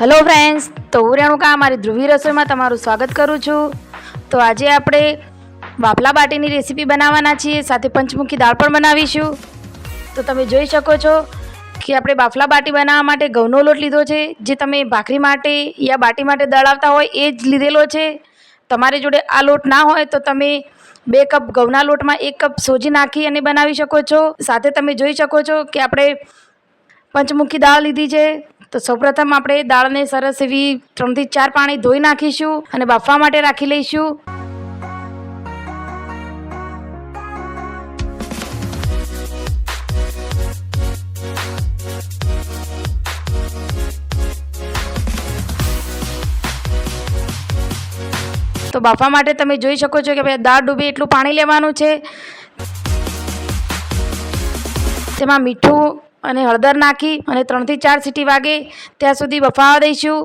Hello friends તો હું રેણુકા મારી ધ્રુવી રસોઈમાં તમારું સ્વાગત કરું છું. તો આજે આપણે બાફલા બાટીની રેસીપી બનાવવાના છીએ, સાથે પંચમુખી દાળ પણ બનાવીશું. તો તમે જોઈ શકો છો કે આપણે બાફલા બાટી બનાવવા માટે ઘઉંનો લોટ લીધો છે. જે તમે ભાખરી માટે યા બાટી માટે દળાવતા હોય એ જ લીધેલો છે. તમારી જોડે આ લોટ ના હોય તો તમે બે કપ ઘઉંના લોટમાં એક કપ સોજી નાખી અને બનાવી શકો છો. સાથે તમે જોઈ શકો છો કે આપણે પંચમુખી દાળ લીધી છે. તો સૌપ્રથમ આપણે દાળને સરસ એવી ત્રણથી ચાર પાણી ધોઈ નાખીશું અને બાફવા માટે રાખી લઈશું. તો બાફવા માટે તમે જોઈ શકો છો કે ભાઈ દાળ ડૂબે એટલું પાણી લેવાનું છે. તેમાં મીઠું અને હળદર નાખી અને ત્રણથી ચાર સીટી વાગે ત્યાં સુધી બફાવા દઈશું.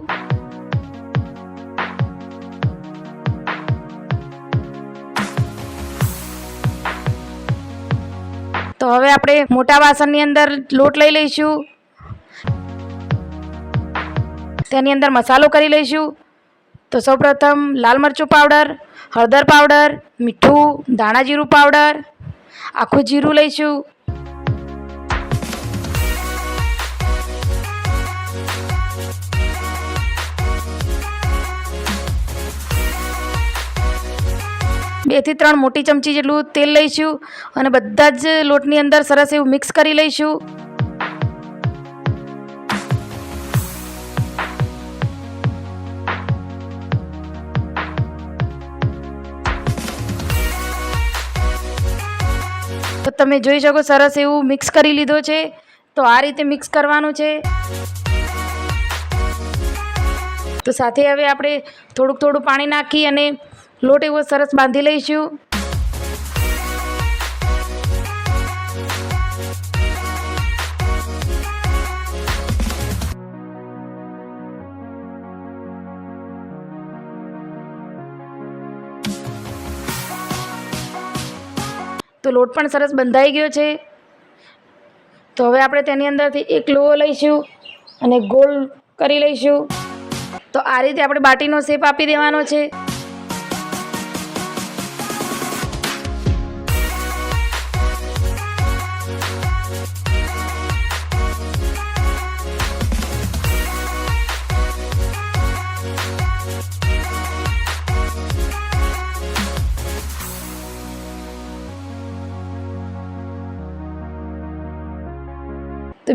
તો હવે આપણે મોટા વાસણની અંદર લોટ લઈ લઈશું. તેની અંદર મસાલો કરી લઈશું. તો સૌપ્રથમ લાલ મરચું પાવડર, હળદર પાવડર, મીઠું, ધાણા જીરું પાવડર, આખું જીરું લઈશું. બેથી ત્રણ મોટી ચમચી જેટલું તેલ લઈશું અને બધા જ લોટની અંદર સરસ એવું મિક્સ કરી લઈશું. તો તમે જોઈ શકો સરસ એવું મિક્સ કરી લીધો છે. તો આ રીતે મિક્સ કરવાનું છે. તો સાથે હવે આપણે થોડુંક થોડું પાણી નાખી અને લોટ એવો સરસ બાંધી લઈશું. તો લોટ પણ સરસ બંધાઈ ગયો છે. તો હવે આપણે તેની અંદરથી એક લોહો લઈશું અને ગોળ કરી લઈશું. તો આ રીતે આપણે બાટીનો શેપ આપી દેવાનો છે.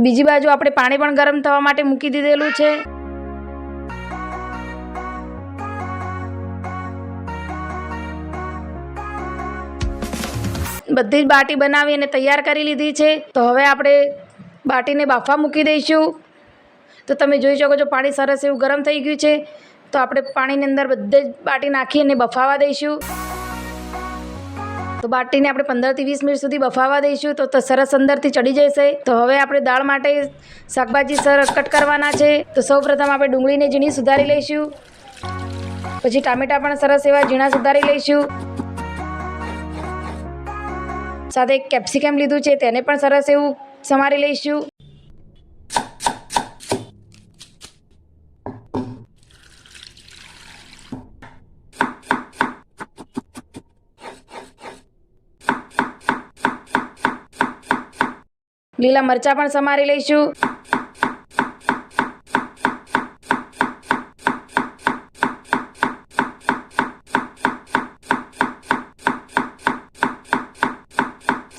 બીજી બાજુ આપણે પાણી પણ ગરમ થવા માટે મૂકી દીધેલું છે. બધી જ બાટી બનાવી અને તૈયાર કરી લીધી છે. તો હવે આપણે બાટીને બાફવા મૂકી દઈશું. તો તમે જોઈ શકો છો પાણી સરસ એવું ગરમ થઈ ગયું છે. તો આપણે પાણીની અંદર બધે જ બાટી નાખી અને બફાવા દઈશું. તો બાટીને આપણે પંદરથી વીસ મિનિટ સુધી બફાવા દઈશું તો સરસ અંદરથી ચડી જશે. તો હવે આપણે દાળ માટે શાકભાજી સરસ કટ કરવાના છે. તો સૌપ્રથમ આપણે ડુંગળીને ઝીણી સુધારી લઈશું. પછી ટામેટાં પણ સરસ એવા ઝીણા સુધારી લઈશું. સાથે એક કેપ્સિકમ લીધું છે, તેને પણ સરસ એવું સમારી લઈશું. લીલા મરચાં પણ સમારી લઈશું.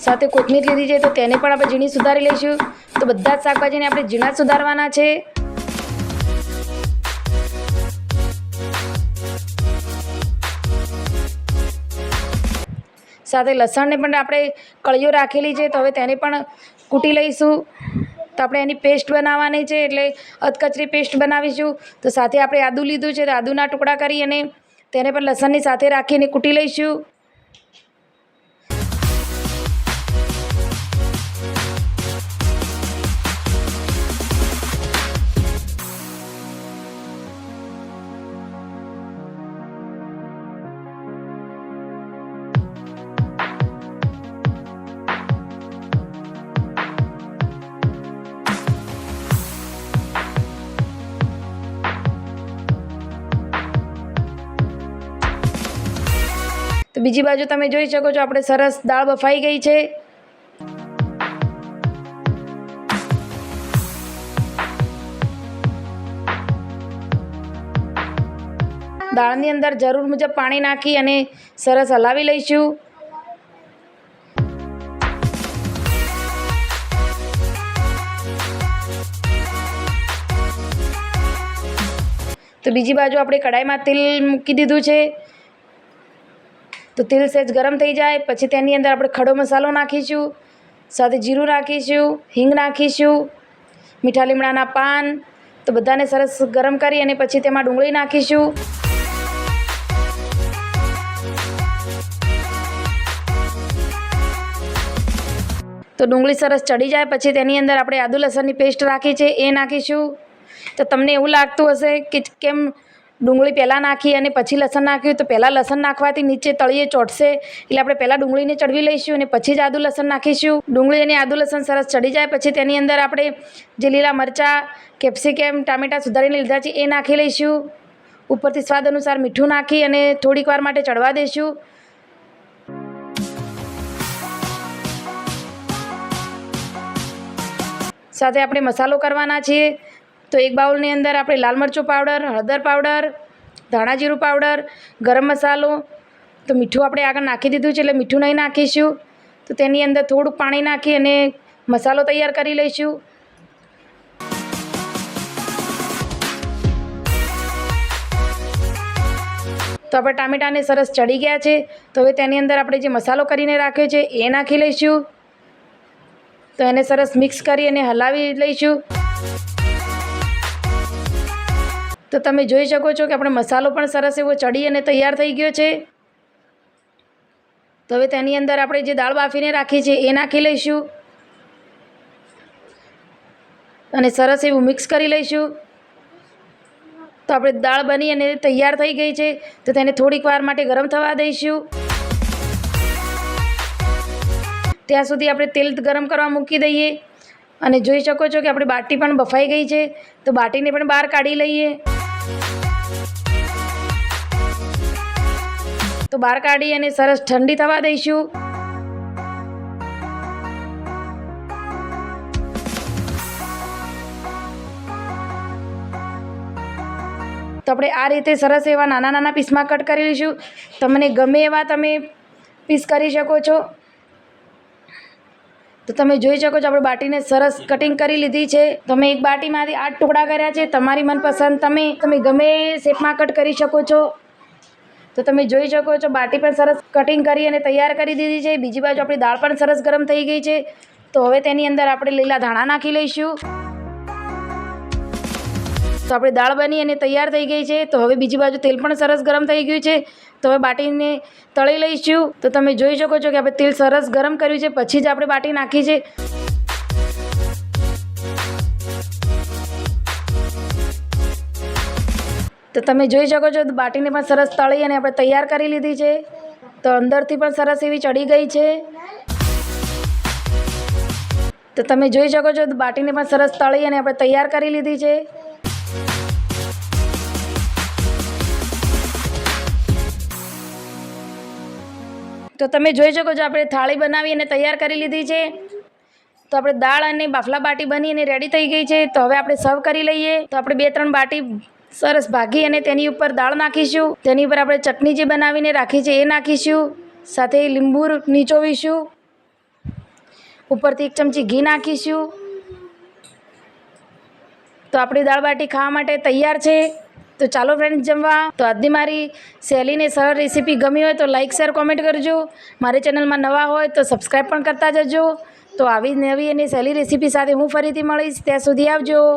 સાથે કોથમીર લીધી છે તો તેને પણ આપણે ઝીણી સુધારી લઈશું. તો બધા જ શાકભાજીને આપણે ઝીણા સુધારવાના છે. સાથે લસણને પણ આપણે કળીઓ રાખેલી છે તો હવે તેને પણ કૂટી લઈશું. તો આપણે એની પેસ્ટ બનાવવાની છે એટલે અધકચરી પેસ્ટ બનાવીશું. તો સાથે આપણે આદું લીધું છે, તો આદુના ટુકડા કરી અને તેને પણ લસણની સાથે રાખીને કૂટી લઈશું. તો બીજી બાજુ તમે જોઈ શકો છો આપણે સરસ દાળ બફાઈ ગઈ છે. દાળની અંદર જરૂર મુજબ પાણી નાખી અને સરસ હલાવી લઈશું. તો બીજી બાજુ આપણે કઢાઈમાં તેલ મૂકી દીધું છે. તો તેલ સહેજ ગરમ થઈ જાય, પછી તેની અંદર આપણે ખડો મસાલો નાખીશું, સાથે જીરું નાખીશું, હિંગ નાખીશું, મીઠા લીમડાના પાન, તો બધાને સરસ ગરમ કરી અને પછી તેમાં ડુંગળી નાખીશું. તો ડુંગળી સરસ ચડી જાય, પછી તેની અંદર આપણે આદુ લસણની પેસ્ટ રાખી છે, એ નાખીશું. તો તમને એવું લાગતું હશે કે કેમ ડુંગળી પહેલાં નાખી અને પછી લસણ નાખ્યું તો પહેલાં લસણ નાખવાથી નીચે તળીએ ચોટશે. એટલે આપણે પહેલાં ડુંગળીને ચડવી લઈશું અને પછી જ આદુ લસણ નાખીશું. ડુંગળી અને આદુ લસણ સરસ ચડી જાય. પછી તેની અંદર આપણે જે લીલા મરચાં, કેપ્સિકેમ, ટામેટાં સુધારીને લીધા છે એ નાખી લઈશું. ઉપરથી સ્વાદ અનુસાર મીઠું નાખી અને થોડીક વાર માટે ચડવા દઈશું. સાથે આપણે મસાલો કરવાના છીએ. તો એક બાઉલની અંદર આપણે લાલ મરચું પાવડર, હળદર પાવડર, ધાણા જીરું પાવડર, ગરમ મસાલો, તો મીઠું આપણે આગળ નાખી દીધું છે એટલે મીઠું નહીં નાખીશું. તો તેની અંદર થોડુંક પાણી નાખી અને મસાલો તૈયાર કરી લઈશું. તો આપણે ટામેટાને સરસ ચડી ગયા છે. તો હવે તેની અંદર આપણે જે મસાલો કરીને રાખ્યો છે એ નાખી લઈશું. તો એને સરસ મિક્સ કરી અને હલાવી લઈશું. તો તમે જોઈ શકો છો કે આપણે મસાલો પણ સરસ એવો ચડી અને તૈયાર થઈ ગયો છે. તો હવે તેની અંદર આપણે જે દાળ બાફીને રાખી છે એ નાખી લઈશું. અને સરસ એવું મિક્સ કરી લઈશું. તો આપણે દાળ બની અને તૈયાર થઈ ગઈ છે. તો તેને થોડીક વાર માટે ગરમ થવા દઈશું. ત્યાં સુધી આપણે તેલ ગરમ કરવા મૂકી દઈએ. અને જોઈ શકો છો કે આપણી બાટી પણ બફાઈ ગઈ છે. તો બાટીને પણ બહાર કાઢી લઈએ. તો બહાર કાઢી અને સરસ ઠંડી થવા દઈશું. તો આપણે આ રીતે સરસ એવા નાના નાના પીસમાં કટ કરી લઈશું. તમને ગમે એવા તમે પીસ કરી શકો છો. તો તમે જોઈ શકો છો, આપણે બાટીને સરસ કટિંગ કરી લીધી છે. તમે એક બાટીમાંથી આઠ ટુકડા કર્યા છે. તમારી મનપસંદ તમે તમે ગમે શેપમાં કટ કરી શકો છો. તો તમે જોઈ શકો છો, બાટી પણ સરસ કટિંગ કરી અને તૈયાર કરી દીધી છે. બીજી બાજુ આપણી દાળ પણ સરસ ગરમ થઈ ગઈ છે. તો હવે તેની અંદર આપણે લીલા ધાણા નાખી લઈશું. તો આપણી દાળ બની અને તૈયાર થઈ ગઈ છે. તો હવે બીજી બાજુ તેલ પણ સરસ ગરમ થઈ ગયું છે. તો હવે બાટીને તળી લઈશું. તો તમે જોઈ શકો છો કે આપણે તેલ સરસ ગરમ કર્યું છે. પછી જ આપણે બાટી નાખી છે. તો તમે જોઈ શકો છો, બાટીને પણ સરસ તળી અને આપણે તૈયાર કરી લીધી છે. તો અંદરથી પણ સરસ એવી ચડી ગઈ છે. તો તમે જોઈ શકો છો, બાટીને પણ સરસ તળી અને આપણે તૈયાર કરી લીધી છે. તો તમે જોઈ શકો છો, આપણે થાળી બનાવી અને તૈયાર કરી લીધી છે. તો આપણે દાળ અને બાફલા બાટી બની અને રેડી થઈ ગઈ છે. તો હવે આપણે સર્વ કરી લઈએ. તો આપણે બે ત્રણ બાટી સરસ ભાગી અને તેની ઉપર દાળ નાખીશું. તેની ઉપર આપણે ચટણી જે બનાવીને રાખી છે, એ નાખીશું. સાથે લીંબુ નીચોવીશું. ઉપરથી એક ચમચી ઘી નાખીશું. તો આપણી દાળ બાટી ખાવા માટે તૈયાર છે. તો ચાલો ફ્રેન્ડ્સ જમવા. તો આજની મારી સહેલીને સરળ રેસીપી ગમી હોય તો લાઇક શેર કોમેન્ટ કરજો. મારી ચેનલમાં નવા હોય તો સબસ્ક્રાઈબ પણ કરતા જજો. તો આવી નવી અને સહેલી રેસીપી સાથે હું ફરીથી મળીશ. ત્યાં સુધી આવજો.